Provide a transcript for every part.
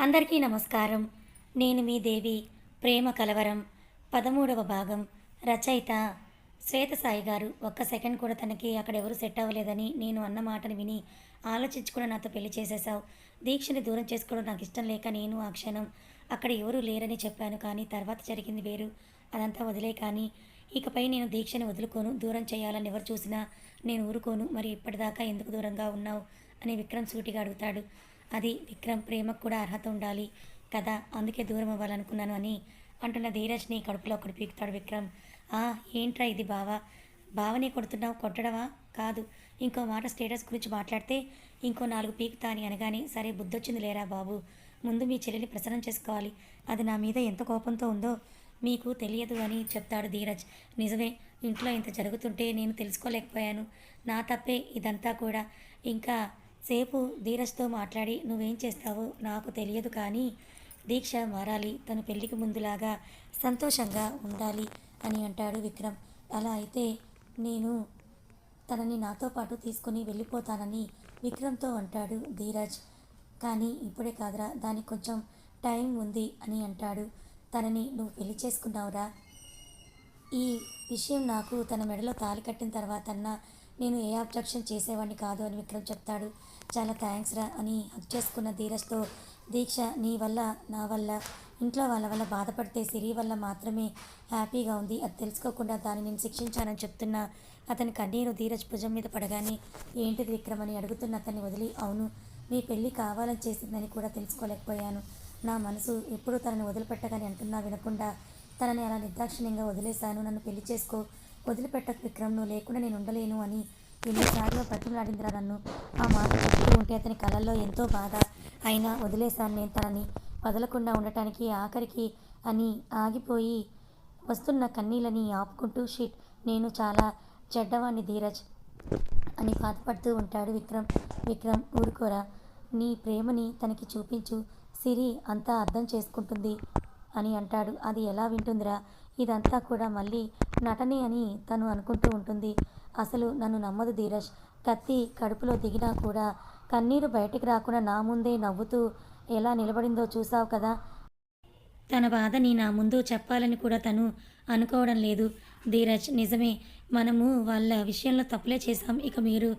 అందరికీ నమస్కారం. నేను మీ దేవి ప్రేమ కలవరం. పదమూడవ భాగం. రచయిత శ్వేతసాయి గారు ఒక్క సెకండ్ కూడా తనకి అక్కడ ఎవరు సెట్ అవ్వలేదని నేను అన్న మాటను విని ఆలోచించుకుని నాతో పెళ్ళి చేసేసావు దీక్షని దూరం చేసుకోవడం నాకు ఇష్టం లేక నేను ఆ క్షణం అక్కడ ఎవరు లేరని చెప్పాను కానీ తర్వాత జరిగింది వేరు. అదంతా వదిలే కానీ ఇకపై నేను దీక్షని వదులుకోను దూరం చేయాలని ఎవరు చూసినా నేను ఊరుకోను. మరి ఇప్పటిదాకా ఎందుకు దూరంగా ఉన్నావు? అని విక్రమ్ సూటిగా అడుగుతాడు. అది విక్రమ్ ప్రేమకు కూడా అర్హత ఉండాలి కదా? అందుకే దూరం అవ్వాలనుకున్నాను అని అంటున్న ధీరజ్ని కడుపులో ఒకటి పీకుతాడు విక్రమ్. ఆ ఏంట్రా ఇది బావా? బావనే కొడుతున్నావు కొట్టడమా? కాదు. ఇంకో మాట స్టేటస్ గురించి మాట్లాడితే ఇంకో నాలుగు పీకుతా అని అనగానే సరే బుద్ధొచ్చింది లేరా బాబు? ముందు మీ చెల్లెని ప్రసన్నం చేసుకోవాలి. అది నా మీద ఎంత కోపంతో ఉందో మీకు తెలియదు అని చెప్తాడు ధీరజ్. నిజమే ఇంట్లో ఇంత జరుగుతుంటే నేను తెలుసుకోలేకపోయాను. నా తప్పే ఇదంతా కూడా. ఇంకా సేపు ధీరజ్తో మాట్లాడి నువ్వేం చేస్తావో నాకు తెలియదు కానీ దీక్ష మారాలి. తన పెళ్ళికి ముందులాగా సంతోషంగా ఉండాలి అని అంటాడు విక్రమ్. అలా అయితే నేను తనని నాతో పాటు తీసుకుని వెళ్ళిపోతానని విక్రమ్తో అంటాడు ధీరజ్. కానీ ఇప్పుడే కాదురా దానికి కొంచెం టైం ఉంది అని అంటాడు. తనని నువ్వు పెళ్ళి చేసుకున్నావురా. ఈ విషయం నాకు తన మెడలో తాలి కట్టిన తర్వాతన్నా నేను ఏ అబ్జెక్షన్ చేసేవాడిని కాదు అని విక్రమ్ చెప్తాడు. చాలా థ్యాంక్స్ రా అని హక్ చేసుకున్న ధీరజ్తో దీక్ష నీ వల్ల నా వల్ల. ఇంట్లో వాళ్ళ వల్ల బాధపడితే సిరి వల్ల మాత్రమే హ్యాపీగా ఉంది. అది తెలుసుకోకుండా దాన్ని నేను శిక్షించానని చెప్తున్నా. అతని కన్నీరు ధీరజ్ భుజం మీద పడగానే ఏంటిది విక్రమ్? అని అడుగుతున్న అతన్ని వదిలి అవును మీ పెళ్ళి కావాలని చేసిందని కూడా తెలుసుకోలేకపోయాను. నా మనసు ఎప్పుడూ తనని వదిలిపెట్టగాని అంటున్నా వినకుండా తనని అలా నిర్దాక్షిణ్యంగా వదిలేశాను. నన్ను పెళ్ళి చేసుకో. వదిలిపెట్టకు విక్రమ్ నువ్వు లేకుండా నేను ఉండలేను అని ఎన్నిసార్లు బ్రతిమలాడిందిరా నన్ను? ఆ మాట చెప్తూ ఉంటే అతని కళ్ళల్లో ఎంతో బాధ. అయినా వదిలేశాను నేను తనని. వదలకుండా ఉండటానికి ఆఖరికి అని ఆగిపోయి వస్తున్న కన్నీళ్ళని ఆపుకుంటూ షిట్ నేను చాలా చెడ్డవాణ్ణి ధీరజ్ అని బాధపడుతూ ఉంటాడు విక్రమ్. విక్రమ్ ఊరుకోరా. నీ ప్రేమని తనకి చూపించు. సిరి అంతా అర్థం చేసుకుంటుంది అని అంటాడు. అది ఎలా వింటుందిరా? ఇదంతా కూడా మళ్ళీ నటనే అని తను అనుకుంటూ ఉంటుంది. అసలు నన్ను నమ్మదు ధీరజ్. కత్తి కడుపులో దిగినా కూడా కన్నీరు బయటికి రాకుండా నా ముందే నవ్వుతూ ఎలా నిలబడిందో చూసావు కదా. తన బాధని నా ముందు చెప్పాలని కూడా తను అనుకోవడం లేదు. ధీరజ్ నిజమే. మనము వాళ్ళ విషయంలో తప్పులే చేశాం. ఇక మీరు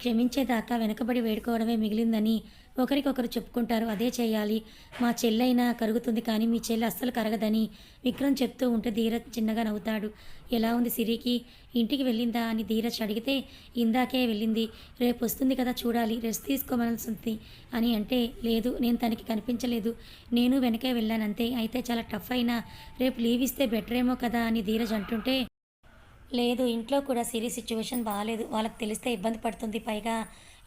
క్షమించేదాకా వెనకబడి వేడుకోవడమే మిగిలిందని ఒకరికొకరు చెప్పుకుంటారు. అదే చేయాలి. మా చెల్లైనా కరుగుతుంది కానీ మీ చెల్లి అస్సలు కరగదని విక్రమ్ చెప్తూ ఉంటే ధీరజ్ చిన్నగా నవ్వుతాడు. ఎలా ఉంది సిరికి? ఇంటికి వెళ్ళిందా అని ధీరజ్ అడిగితే ఇందాకే వెళ్ళింది. రేపు వస్తుంది కదా చూడాలి. రెస్ట్ తీసుకోమనాల్సింది అని అంటే లేదు నేను తనకి కనిపించలేదు. నేను వెనకే వెళ్ళానంతే. అయితే చాలా టఫ్ అయినా రేపు లీవ్ ఇస్తే బెటర్ ఏమో కదా అని ధీరజ్ అంటుంటే లేదు ఇంట్లో కూడా సిరి సిచ్యువేషన్ బాగాలేదు వాళ్ళకి తెలిస్తే ఇబ్బంది పడుతుంది. పైగా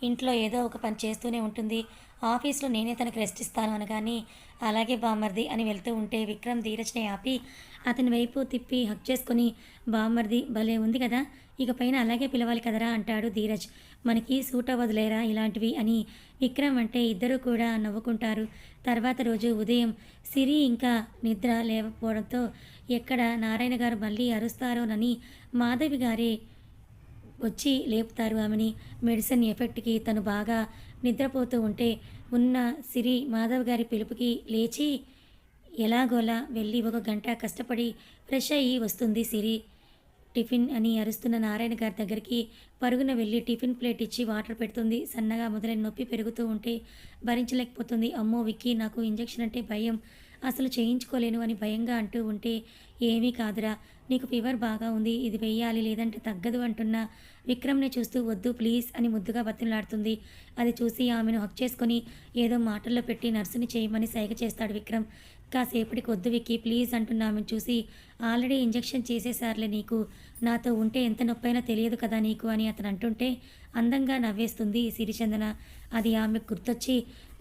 ఇంట్లో ఏదో ఒక పని చేస్తూనే ఉంటుంది. ఆఫీస్లో నేనే తనకు రెస్ట్ ఇస్తాను అనగాని అలాగే బామ్మర్ది అని వెళ్తూ ఉంటే విక్రమ్ ధీరజ్ని ఆపి అతని వైపు తిప్పి హక్ చేసుకొని బామ్మర్ది భలే ఉంది కదా ఇక పైన అలాగే పిలవాలి కదరా అంటాడు ధీరజ్. మనకి సూట్ అవ్వదులేరా ఇలాంటివి అని విక్రమ్ అంటే ఇద్దరు కూడా నవ్వుకుంటారు. తర్వాత రోజు ఉదయం సిరి ఇంకా నిద్ర లేకపోవడంతో ఎక్కడ నారాయణ గారు మళ్ళీ అరుస్తారోనని మాధవి గారే వచ్చి లేపుతారు ఆమెని. మెడిసిన్ ఎఫెక్ట్కి తను బాగా నిద్రపోతూ ఉంటే ఉన్న సిరి మాధవ్ గారి పిలుపుకి లేచి ఎలాగోలా వెళ్ళి ఒక గంట కష్టపడి ఫ్రెష్ అయ్యి వస్తుంది సిరి. టిఫిన్ అని అరుస్తున్న నారాయణ గారి దగ్గరికి పరుగున వెళ్ళి టిఫిన్ ప్లేట్ ఇచ్చి వాటర్ పెడుతుంది. సన్నగా మొదలైన నొప్పి పెరుగుతూ ఉంటే భరించలేకపోతుంది. అమ్మో విక్కీ నాకు ఇంజెక్షన్ అంటే భయం. అసలు చేయించుకోలేను అని భయంగా అంటూ ఉంటే ఏమీ కాదురా. నీకు ఫీవర్ బాగా ఉంది ఇది వెయ్యాలి లేదంటే తగ్గదు అంటున్న విక్రమ్ని చూస్తూ వద్దు ప్లీజ్ అని ముద్దుగా బతిమలాడుతుంది. అది చూసి ఆమెను హక్ చేసుకొని ఏదో మాటల్లో పెట్టి నర్సుని చేయమని సైగ చేస్తాడు విక్రమ్. కాసేపటికి వద్దు విక్కి ప్లీజ్ అంటున్న ఆమెను చూసి ఆల్రెడీ ఇంజెక్షన్ చేసేసారులే నీకు. నాతో ఉంటే ఎంత నొప్పైనా తెలియదు కదా నీకు అని అతను అంటుంటే అందంగా నవ్వేస్తుంది సిరిచందన. అది ఆమె గుర్తొచ్చి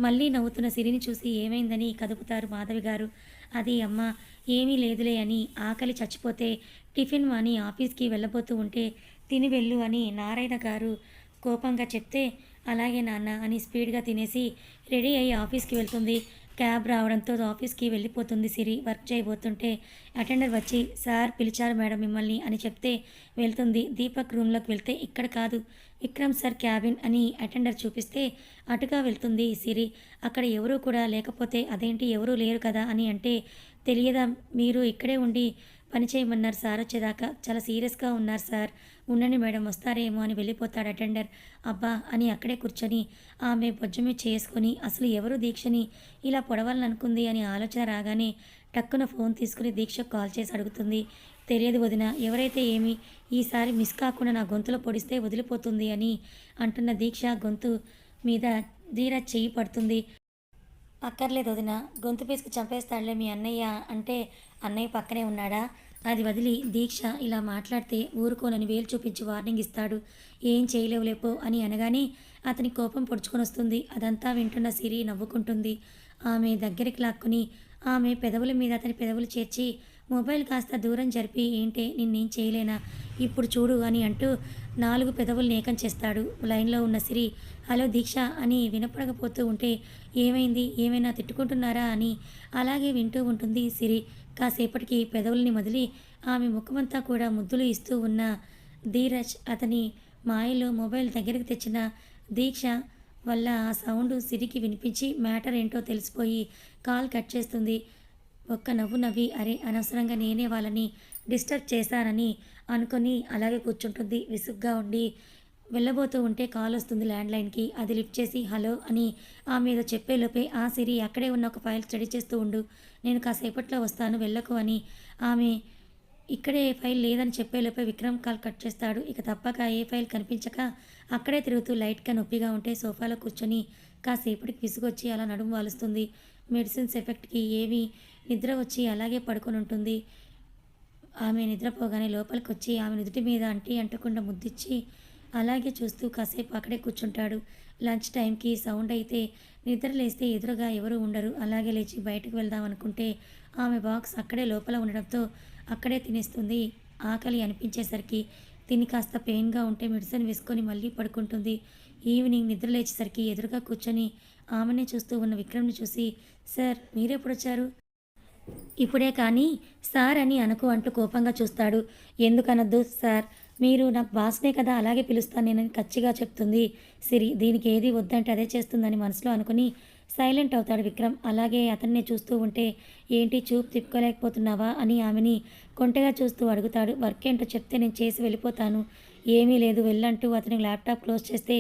మళ్ళీ నవ్వుతున్న సిరిని చూసి ఏమైందని కదుపుతారు మాధవి గారు. అది అమ్మ ఏమీ లేదులే అని ఆకలి చచ్చిపోతే టిఫిన్ మాని ఆఫీస్కి వెళ్ళబోతూ ఉంటే తిని వెళ్ళు అని నారాయణ గారు కోపంగా చెప్తే అలాగే నాన్న అని స్పీడ్గా తినేసి రెడీ అయ్యి ఆఫీస్కి వెళ్తుంది. క్యాబ్ రావడంతో ఆఫీస్కి వెళ్ళిపోతుంది సిరి. వర్క్ చేయబోతుంటే అటెండర్ వచ్చి సార్ పిలిచారు మేడం మిమ్మల్ని అని చెప్తే వెళ్తుంది. దీపక్ రూమ్లోకి వెళ్తే ఇక్కడ కాదు విక్రమ్ సార్ క్యాబిన్ అని అటెండర్ చూపిస్తే అటుగా వెళ్తుంది సిరి. అక్కడ ఎవరూ కూడా లేకపోతే అదేంటి? ఎవరూ లేరు కదా అని అంటే తెలియదా? మీరు ఇక్కడే ఉండి పని చేయమన్నారు సార్. వచ్చేదాకా చాలా సీరియస్గా ఉన్నారు సార్. ఉండండి మేడం వస్తారేమో అని వెళ్ళిపోతాడు అటెండర్. అబ్బా అని అక్కడే కూర్చొని ఆమె బొజ్జమి చేసుకొని అసలు ఎవరు దీక్షని ఇలా పొడవాలనుకుంది అని ఆలోచన రాగానే టక్కున ఫోన్ తీసుకుని దీక్షకు కాల్ చేసి అడుగుతుంది. తెలియదు వదిన ఎవరైతే ఏమి ఈసారి మిస్ కాకుండా నా గొంతులో పొడిస్తే వదిలిపోతుంది అని అంటున్న దీక్ష గొంతు మీద ధీరజ్ చెయ్యి పడుతుంది. అక్కర్లేదు వదిన గొంతు పీసుకు చంపేస్తాడులే మీ అన్నయ్య అంటే అన్నయ్య పక్కనే ఉన్నాడా? అది వదిలి దీక్ష ఇలా మాట్లాడితే ఊరుకోనని వేలు చూపించి వార్నింగ్ ఇస్తాడు. ఏం చేయలేవులేపో అని అనగానే అతని కోపం పొడుచుకొని వస్తుంది. అదంతా వింటున్న సిరి నవ్వుకుంటుంది. ఆమె దగ్గరికి లాక్కుని ఆమె పెదవుల మీద అతని పెదవులు చేర్చి మొబైల్ కాస్త దూరం జరిపి ఏంటే నిన్నేం చేయలేనా? ఇప్పుడు చూడు అని అంటూ నాలుగు పెదవులు ఏకం చేస్తాడు. లైన్లో ఉన్న సిరి హలో దీక్ష అని వినపడకపోతూ ఉంటే ఏమైంది? ఏమైనా తిట్టుకుంటున్నారా? అని అలాగే వింటూ ఉంటుంది సిరి. కాసేపటికి పెదవుల్ని మొదలి ఆమె ముఖమంతా కూడా ముద్దులు ఇస్తూ ఉన్న ధీరజ్ అతని మాయలో మొబైల్ దగ్గరికి తెచ్చిన దీక్ష వల్ల ఆ సౌండ్ సిరికి వినిపించి మ్యాటర్ ఏంటో తెలిసిపోయి కాల్ కట్ చేస్తుంది. ఒక్క నవ్వు నవ్వి అరే అనవసరంగా నేనే వాళ్ళని డిస్టర్బ్ చేశానని అనుకొని అలాగే కూర్చుంటుంది. విసుగ్గా ఉండి వెళ్ళబోతూ ఉంటే కాల్ వస్తుంది ల్యాండ్లైన్కి. అది లిఫ్ట్ చేసి హలో అని ఆమె ఏదో చెప్పేలోపే ఆ సిరి అక్కడే ఉన్న ఒక ఫైల్ స్టడీ చేస్తూ ఉండు. నేను కాసేపట్లో వస్తాను వెళ్ళకు అని ఆమె ఇక్కడే ఏ ఫైల్ లేదని చెప్పేలోపే విక్రమ్ కాల్ కట్ చేస్తాడు. ఇక తప్పక ఏ ఫైల్ కనిపించక అక్కడే తిరుగుతూ లైట్గా నొప్పిగా ఉంటే సోఫాలో కూర్చొని కాసేపటికి విసుగొచ్చి అలా నడుము వాలుస్తుంది. మెడిసిన్స్ ఎఫెక్ట్కి ఏమి నిద్ర వచ్చి అలాగే పడుకొని ఉంటుంది. ఆమె నిద్రపోగానే లోపలికి వచ్చి ఆమె నుదుటి మీద అంటి అంటకుండా ముద్దిచ్చి అలాగే చూస్తూ కాసేపు అక్కడే కూర్చుంటాడు. లంచ్ టైంకి సౌండ్ అయితే నిద్ర లేస్తే ఎదురుగా ఎవరు ఉండరు. అలాగే లేచి బయటకు వెళ్దాం అనుకుంటే ఆమె బాక్స్ అక్కడే లోపల ఉండడంతో అక్కడే తినేస్తుంది. ఆకలి అనిపించేసరికి తిని కాస్త పెయిన్గా ఉంటే మెడిసిన్ వేసుకొని మళ్ళీ పడుకుంటుంది. ఈవినింగ్ నిద్ర లేచేసరికి ఎదురుగా కూర్చొని ఆమెనే చూస్తూ ఉన్న విక్రమ్ని చూసి సార్ మీరెప్పుడు వచ్చారు ఇప్పుడే కానీ సార్ అని అనుకు అంటూ కోపంగా చూస్తాడు. ఎందుకనొద్దు సార్? మీరు నాకు బాస్నే కదా అలాగే పిలుస్తాను నేనని కచ్చిగా చెప్తుంది. సిరి దీనికి ఏది వద్దంటే అదే చేస్తుందని మనసులో అనుకుని సైలెంట్ అవుతాడు విక్రమ్. అలాగే అతన్నే చూస్తూ ఉంటే ఏంటి చూపు తిప్పుకోలేకపోతున్నావా అని ఆమెని కొంటగా చూస్తూ అడుగుతాడు. వర్క్ ఏంటో చెప్తే నేను చేసి వెళ్ళిపోతాను. ఏమీ లేదు వెళ్ళంటూ అతనికి ల్యాప్టాప్ క్లోజ్ చేస్తే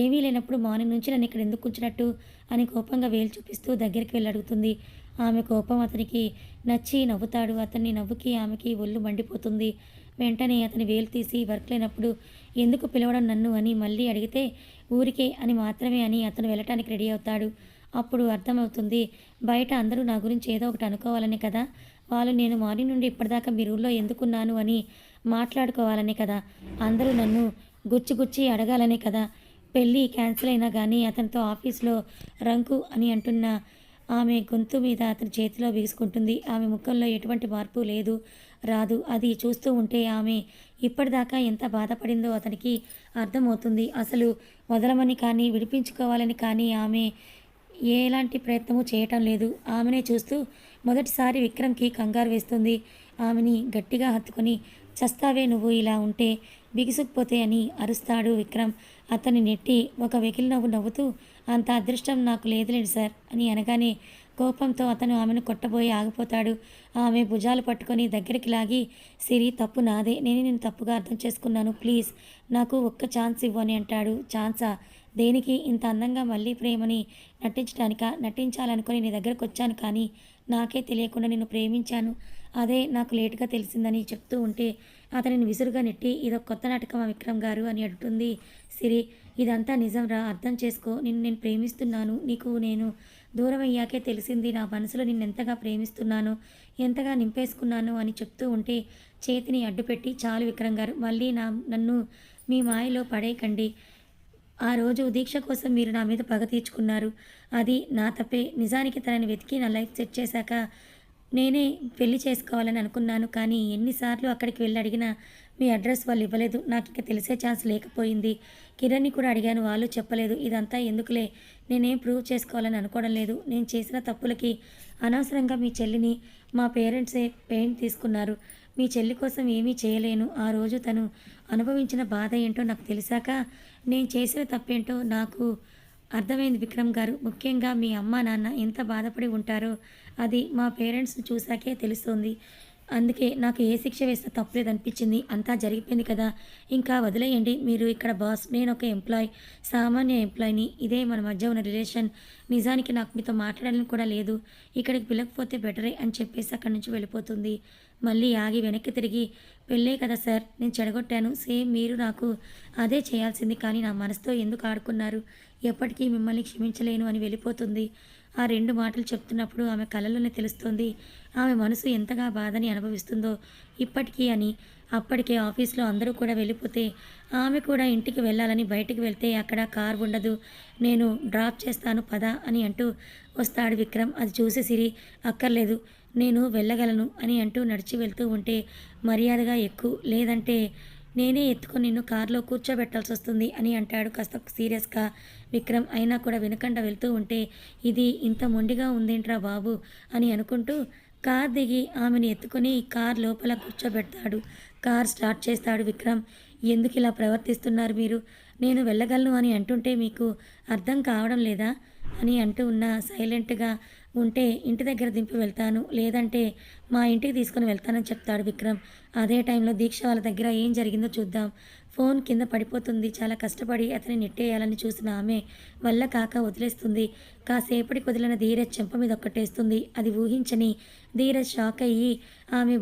ఏమీ లేనప్పుడు మార్నింగ్ నుంచి నన్ను ఇక్కడ ఎందుకు ఉంచినట్టు అని కోపంగా వేలు చూపిస్తూ దగ్గరికి వెళ్ళి అడుగుతుంది. ఆమె కోపం అతనికి నచ్చి నవ్వుతాడు. అతన్ని నవ్వుకి ఆమెకి ఒళ్ళు మండిపోతుంది. వెంటనే అతని వేలు తీసి వర్క్ లేనప్పుడు ఎందుకు పిలవడం నన్ను అని మళ్ళీ అడిగితే ఊరికే అని మాత్రమే అని అతను వెళ్ళటానికి రెడీ అవుతాడు. అప్పుడు అర్థమవుతుంది బయట అందరూ నా గురించి ఏదో ఒకటి అనుకోవాలని కదా. వాళ్ళు నేను మార్నింగ్ నుండి ఇప్పటిదాకా మీ ఊళ్ళో ఎందుకున్నాను అని మాట్లాడుకోవాలనే కదా. అందరూ నన్ను గుచ్చి గుచ్చి అడగాలనే కదా. పెళ్ళి క్యాన్సిల్ అయినా కానీ అతనితో ఆఫీస్లో రంకు అని అంటున్న ఆమె గొంతు మీద అతని చేతిలో బిగుసుకుంటుంది ఆమె ముఖంలో ఎటువంటి మార్పు లేదు. రాదు. అది చూస్తూ ఉంటే ఆమె ఇప్పటిదాకా ఎంత బాధపడిందో అతనికి అర్థమవుతుంది. అసలు వదలమని కానీ విడిపించుకోవాలని కానీ ఆమె ఎలాంటి ప్రయత్నము చేయటం లేదు. ఆమెనే చూస్తూ మొదటిసారి విక్రమ్కి కంగారు వేస్తుంది. ఆమెని గట్టిగా హత్తుకొని చస్తావే నువ్వు ఇలా ఉంటే బిగుసుకుపోతే అని అరుస్తాడు విక్రమ్. అతన్ని నెట్టి ఒక వెకిలి నవ్వు నవ్వుతూ అంత అదృష్టం నాకు లేదులేండి సార్ అని అనగానే కోపంతో అతను ఆమెను కొట్టబోయి ఆగిపోతాడు. ఆమె భుజాలు పట్టుకొని దగ్గరికి లాగి సిరి తప్పు నాదే. నేను నేను తప్పుగా అర్థం చేసుకున్నాను. ప్లీజ్ నాకు ఒక్క ఛాన్స్ ఇవ్వు అని అంటాడు. ఛాన్సా? దేనికి? ఇంత అందంగా మళ్ళీ ప్రేమని నటించడానిక? నటించాలనుకొని నీ దగ్గరకు వచ్చాను కానీ నాకే తెలియకుండా నిన్ను ప్రేమించాను. అదే నాకు లేటుగా తెలిసిందని చెప్తూ ఉంటే అతనిని విసురుగా నెట్టి ఇదొక కొత్త నాటకం విక్రమ్ గారు? అని అంటుంది సిరి. ఇదంతా నిజం రా అర్థం చేసుకో. నిన్ను నేను ప్రేమిస్తున్నాను. నీకు నేను దూరం అయ్యాకే తెలిసింది. నా మనసులో నిన్నెంతగా ప్రేమిస్తున్నాను ఎంతగా నింపేసుకున్నాను అని చెప్తూ ఉంటే చేతిని అడ్డుపెట్టి చాలు విక్రమ్ గారు మళ్ళీ నా నన్ను మీ మాయలో పడేయకండి. ఆ రోజు దీక్ష కోసం మీరు నా మీద పగ తీర్చుకున్నారు. అది నా తప్పే. నిజానికి తనని వెతికి నా లైఫ్ సెట్ చేశాక నేనే పెళ్ళి చేసుకోవాలని అనుకున్నాను కానీ ఎన్నిసార్లు అక్కడికి వెళ్ళి అడిగినా మీ అడ్రస్ వాళ్ళు ఇవ్వలేదు. నాకు ఇక తెలిసే ఛాన్స్ లేకపోయింది. కిరణ్ని కూడా అడిగాను వాళ్ళు చెప్పలేదు. ఇదంతా ఎందుకులే? నేనేం ప్రూవ్ చేసుకోవాలని అనుకోవడం లేదు. నేను చేసిన తప్పులకి అనవసరంగా మీ చెల్లిని మా పేరెంట్సే పెయింట్ తీసుకున్నారు. మీ చెల్లి కోసం ఏమీ చేయలేను. ఆ రోజు తను అనుభవించిన బాధ ఏంటో నాకు తెలిసాక నేను చేసిన తప్పేంటో నాకు అర్థమైంది విక్రమ్ గారు. ముఖ్యంగా మీ అమ్మ నాన్న ఎంత బాధపడి ఉంటారో అది మా పేరెంట్స్ని చూశాకే తెలుస్తుంది. అందుకే నాకు ఏ శిక్ష వేస్తే తప్పలేదు అనిపించింది అంతా జరిగిపోయింది కదా. ఇంకా వదిలేయండి. మీరు ఇక్కడ బాస్ నేను ఒక ఎంప్లాయ్ సామాన్య ఎంప్లాయ్ని. ఇదే మన మధ్య ఉన్న రిలేషన్. నిజానికి నాకు మీతో మాట్లాడాలని కూడా లేదు. ఇక్కడికి పిలకపోతే బెటరే అని చెప్పేసి అక్కడి నుంచి వెళ్ళిపోతుంది. మళ్ళీ ఆగి వెనక్కి తిరిగి పెళ్ళే కదా సార్ నేను చెడగొట్టాను. సేమ్ మీరు నాకు అదే చేయాల్సింది. కానీ నా మనసుతో ఎందుకు ఆడుకున్నారు? ఎప్పటికీ మిమ్మల్ని క్షమించలేను అని వెళ్ళిపోతుంది. ఆ రెండు మాటలు చెప్తున్నప్పుడు ఆమె కళ్ళలోనే తెలుస్తుంది. ఆమె మనసు ఎంతగా బాధని అనుభవిస్తుందో ఇప్పటికీ అని. అప్పటికే ఆఫీస్లో అందరూ కూడా వెళ్ళిపోతే ఆమె కూడా ఇంటికి వెళ్ళాలని బయటికి వెళ్తే అక్కడ కార్ ఉండదు. నేను డ్రాప్ చేస్తాను పద అని అంటూ వస్తాడు విక్రమ్. అది చూసి సిరి అక్కర్లేదు నేను వెళ్ళగలను అని అంటూ నడిచి వెళ్తూ ఉంటే మర్యాదగా ఎక్కువ లేదంటే నేనే ఎత్తుకొని నిన్ను కారులో కూర్చోబెట్టాల్సి వస్తుంది అని అంటాడు. కాస్త సీరియస్గా విక్రమ్ అయినా కూడా వినకుండా వెళ్తూ ఉంటే ఇది ఇంత మొండిగా ఉందేంట్రా బాబు అని అనుకుంటూ కార్ దిగి ఆమెను ఎత్తుకొని కార్ లోపల కూర్చోబెడతాడు. కార్ స్టార్ట్ చేస్తాడు విక్రమ్. ఎందుకు ఇలా ప్రవర్తిస్తున్నారు మీరు? నేను వెళ్ళగలను అని అంటుంటే మీకు అర్థం కావడం లేదా? అని అంటూ ఉన్న సైలెంట్గా ఉంటే ఇంటి దగ్గర దింపి వెళ్తాను. లేదంటే మా ఇంటికి తీసుకొని వెళ్తానని చెప్తాడు విక్రమ్. అదే టైంలో దీక్ష వాళ్ళ దగ్గర ఏం జరిగిందో చూద్దాం. ఫోన్ కింద పడిపోతుంది. చాలా కష్టపడి అతని నెట్టేయాలని చూసిన ఆమె వల్ల కాక వదిలేస్తుంది. కాసేపటికి వదిలిన ధీరజ్ చెంప మీద ఒక్కటేస్తుంది. అది ఊహించని ధీరజ్ షాక్ అయ్యి ఆమె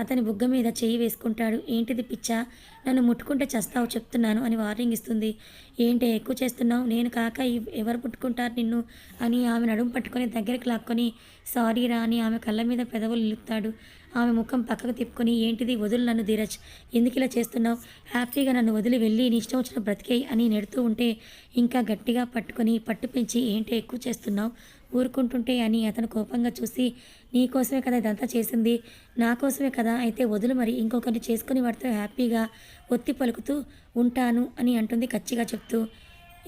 అతని బుగ్గ మీద చేయి వేసుకుంటాడు. ఏంటిది పిచ్చా? నన్ను ముట్టుకుంటే చస్తావు చెప్తున్నాను అని వార్నింగ్ ఇస్తుంది. ఏంటి ఎక్కువ చేస్తున్నావు? నేను కాక ఎవరు ముట్టుకుంటారు నిన్ను? అని ఆమె నడుము పట్టుకొని దగ్గరికి లాక్కొని సారీ రా అని ఆమె కళ్ళ మీద పెదవులు నిలుపుతాడు ఆమె ముఖం పక్కకు తిప్పుకొని ఏంటిది? వదులు నన్ను ధీరజ్. ఎందుకు ఇలా చేస్తున్నావు? హ్యాపీగా నన్ను వదిలి వెళ్ళి నీ ఇష్టం వచ్చిన బ్రతికేయి అని నెడుతూ ఉంటే ఇంకా గట్టిగా పట్టుకొని పట్టు పెంచి ఏంటి ఎక్కువ చేస్తున్నావు? ఊరుకుంటుంటే అని అతను కోపంగా చూసి నీ కోసమే కదా ఇదంతా చేసింది? నా కోసమే కదా? అయితే వదులు మరి. ఇంకొకరిని చేసుకుని వాడితో హ్యాపీగా ఒత్తి పలుకుతూ ఉంటాను అని అంటుంది కచ్చిగా చెప్తూ.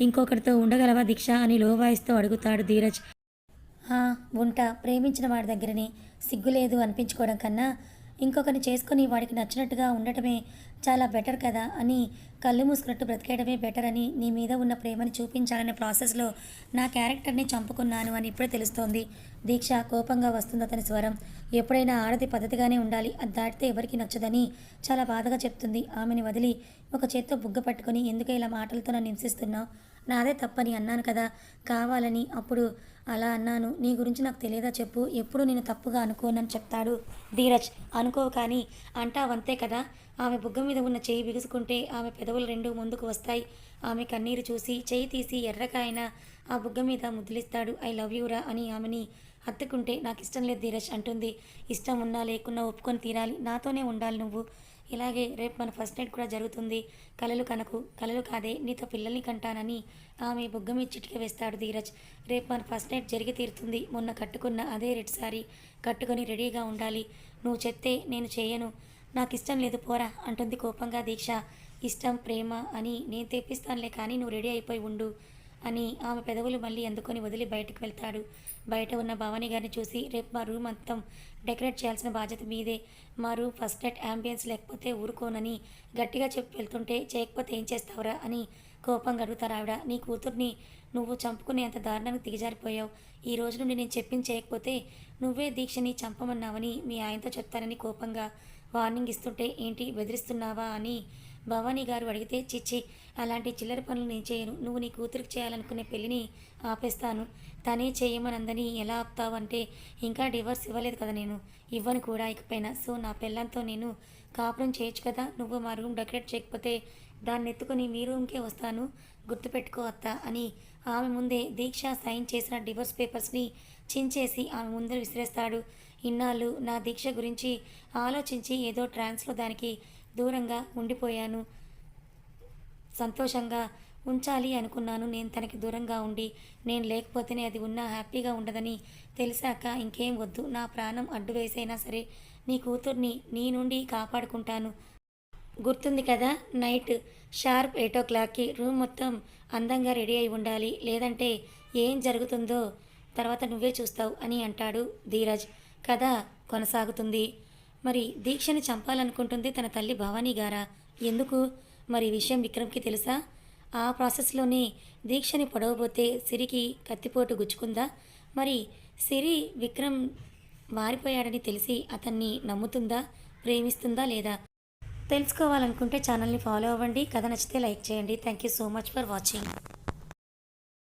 ఇంకొకరితో ఉండగలవా దీక్ష అని లో వాయిస్తో అడుగుతాడు ధీరజ్. ఉంటా ప్రేమించిన వాడి దగ్గరనే. సిగ్గులేదు అనిపించుకోవడం కన్నా ఇంకొకరిని చేసుకొని వాడికి నచ్చినట్టుగా ఉండటమే చాలా బెటర్ కదా అని కళ్ళు మూసుకున్నట్టు బ్రతికేయడమే బెటర్ అని నీ మీద ఉన్న ప్రేమని చూపించాలనే ప్రాసెస్లో నా క్యారెక్టర్ని చంపుకున్నాను అని ఇప్పుడే తెలుస్తోంది. దీక్ష కోపంగా వస్తుంది అతని స్వరం. ఎప్పుడైనా ఆడది పద్ధతిగానే ఉండాలి. అది దాటితే ఎవరికి నచ్చదని చాలా బాధగా చెప్తుంది. ఆమెని వదిలి ఒక చేత్తో బుగ్గ పట్టుకొని ఎందుకు ఇలా మాటలతో నన్ను హింసిస్తున్నావు నాదే తప్పని అన్నాను కదా. కావాలని అప్పుడు అలా అన్నాను. నీ గురించి నాకు తెలియదా చెప్పు. ఎప్పుడు నేను తప్పుగా అనుకోనని చెప్తాడు ధీరజ్. అనుకోవు కానీ అంటావంతే కదా. ఆమె బుగ్గ మీద ఉన్న చేయి బిగుసుకుంటే ఆమె పెదవులు రెండు ముందుకు వస్తాయి. ఆమె కన్నీరు చూసి చేయి తీసి ఎర్రకాయన ఆ బుగ్గ మీద ముద్దులిస్తాడు. ఐ లవ్ యూరా అని ఆమెని హత్తుకుంటే నాకు ఇష్టం లేదు ధీరజ్ అంటుంది. ఇష్టం ఉన్నా లేకున్నా ఒప్పుకొని తీరాలి. నాతోనే ఉండాలి నువ్వు. ఇలాగే రేపు మన ఫస్ట్ నైట్ కూడా జరుగుతుంది. కలలు కనకు కలలు కాదే నీతో పిల్లల్ని కంటానని ఆమె బుగ్గమి మీద చిటిక వేస్తాడు ధీరజ్. రేపు మన ఫస్ట్ నైట్ జరిగి తీరుతుంది. మొన్న కట్టుకున్న అదే రెడ్ సారీ. కట్టుకొని రెడీగా ఉండాలి. నువ్వు చెప్తే నేను చేయను. నాకు ఇష్టం లేదు పోరా అంటుంది కోపంగా దీక్ష. ఇష్టం ప్రేమ అని నేను తెప్పిస్తానులే కానీ నువ్వు రెడీ అయిపోయి ఉండు. అని ఆమె పెదవులు మళ్ళీ అందుకొని వదిలి బయటకు వెళ్తాడు. బయట ఉన్న భవానీ గారిని చూసి రేపు మా రూమ్ మొత్తం డెకరేట్ చేయాల్సిన బాధ్యత మీదే. మా రూమ్ ఫస్ట్ నైట్ అంబియన్స్ లేకపోతే ఊరుకోనని గట్టిగా చెప్పి వెళ్తుంటే చేయకపోతే ఏం చేస్తావురా? అని కోపంగా అడుగుతారు ఆవిడ. నీ కూతుర్ని నువ్వు చంపుకునేంత దారుణానికి దిగజారిపోయావు. ఈ రోజు నుండి నేను చెప్పింది చేయకపోతే నువ్వే దీక్షని చంపమన్నావని మీ ఆయనతో చెప్తానని కోపంగా వార్నింగ్ ఇస్తుంటే ఏంటి? బెదిరిస్తున్నావా? అని భవానీ గారు అడిగితే చిచ్చి అలాంటి చిల్లర పనులు నేను చేయను. నువ్వు నీ కూతురికి చేయాలనుకునే పెళ్ళిని ఆపేస్తాను. తనే చేయమనందని ఎలా ఆపుతావు అంటే ఇంకా డివర్స్ ఇవ్వలేదు కదా నేను. ఇవ్వను కూడా ఇకపైన సో నా పెళ్ళంతో నేను కాపురం చేయొచ్చు కదా. నువ్వు మా రూమ్ డెకరేట్ చేయకపోతే దాన్ని ఎత్తుకొని మీ రూమ్కే వస్తాను. గుర్తుపెట్టుకో అత్త అని ఆమె ముందే దీక్ష సైన్ చేసిన డివోర్స్ పేపర్స్ని చించేసి ఆమె ముందర విసిరేస్తాడు. ఇన్నాళ్ళు నా దీక్ష గురించి ఆలోచించి ఏదో ట్రాన్స్లో దానికి దూరంగా ఉండిపోయాను. సంతోషంగా ఉంచాలి అనుకున్నాను. నేను తనకి దూరంగా ఉండి నేను లేకపోతేనే అది ఉన్నా హ్యాపీగా ఉండదని తెలిసాక ఇంకేం వద్దు. నా ప్రాణం అడ్డు వేసైనా సరే నీ కూతుర్ని నీ నుండి కాపాడుకుంటాను. గుర్తుంది కదా నైట్ షార్ప్ ఎయిట్ ఓ క్లాక్కి రూమ్ మొత్తం అందంగా రెడీ అయి ఉండాలి. లేదంటే ఏం జరుగుతుందో తర్వాత నువ్వే చూస్తావు అని అంటాడు ధీరజ్. కథ కొనసాగుతుంది. మరి దీక్షని చంపాలనుకుంటుంది తన తల్లి భవానీ గారా? ఎందుకు? మరి విషయం విక్రమ్కి తెలుసా? ఆ ప్రాసెస్లోనే దీక్షని పొడవబోతే సిరికి కత్తిపోటు గుచ్చుకుందా? మరి సిరి విక్రమ్ మారిపోయాడని తెలిసి అతన్ని నమ్ముతుందా? ప్రేమిస్తుందా లేదా? తెలుసుకోవాలనుకుంటే ఛానల్ని ఫాలో అవ్వండి. కథ నచ్చితే లైక్ చేయండి. Thank you so much for watching.